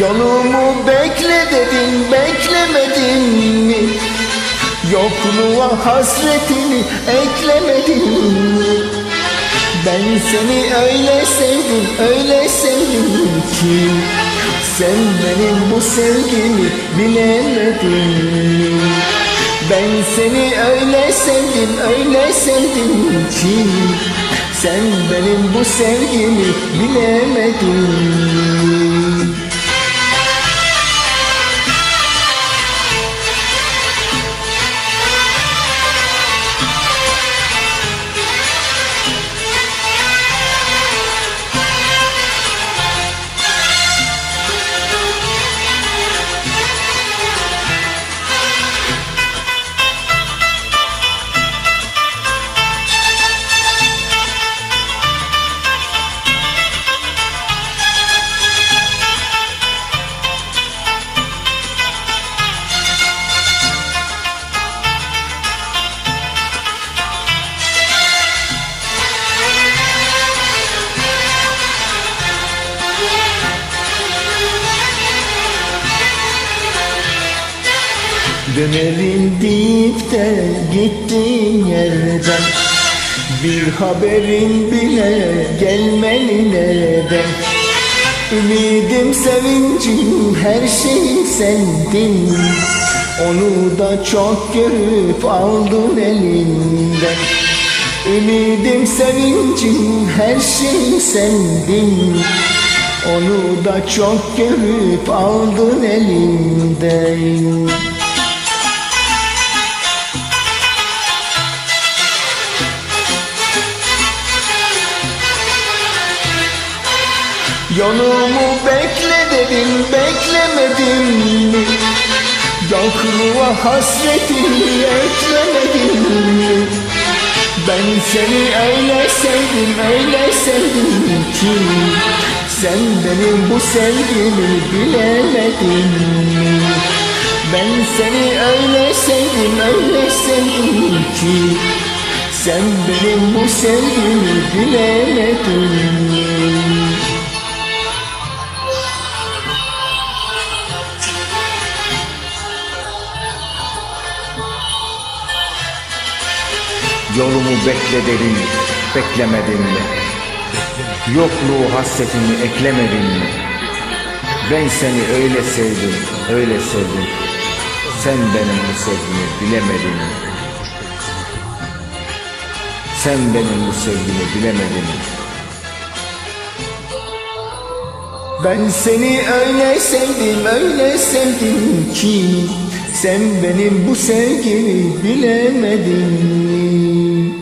Yolumu bekle dedim beklemedin mi? Yokluğa hasretini eklemedin mi? Ben seni öyle sevdim, öyle sevdim ki Sen benim bu sevgimi bilemedin? Ben seni öyle sevdim, öyle sevdim ki Sen benim bu sevgimi bilemedin Dönerim deyip de gittiğin yerden Bir haberin bile gelmeni nereden? Ümidim sevincim her şeyim sendin. Onu da çok görüp aldın elinden. Ümidim sevincim her şeyim sendin. Onu da çok görüp aldın elinden Yolumu bekle dedim beklemedim mi? Yokluğa hasretini eklemedim mi? Ben seni öyle sevdim öyle sevdim ki Sen benim bu sevgimi bilemedin mi? Ben seni öyle sevdim öyle sevdim ki Sen benim bu sevgimi bilemedin mi? Yolumu bekle dedim, beklemedin mi? Yokluğu hasretini eklemedin mi? Ben seni öyle sevdim, öyle sevdim. Sen benim bu sevgimi bilemedin mi? Sen benim bu sevgimi bilemedin mi? Ben seni öyle sevdim, öyle sevdim ki sen benim bu sevgimi bilemedin mi?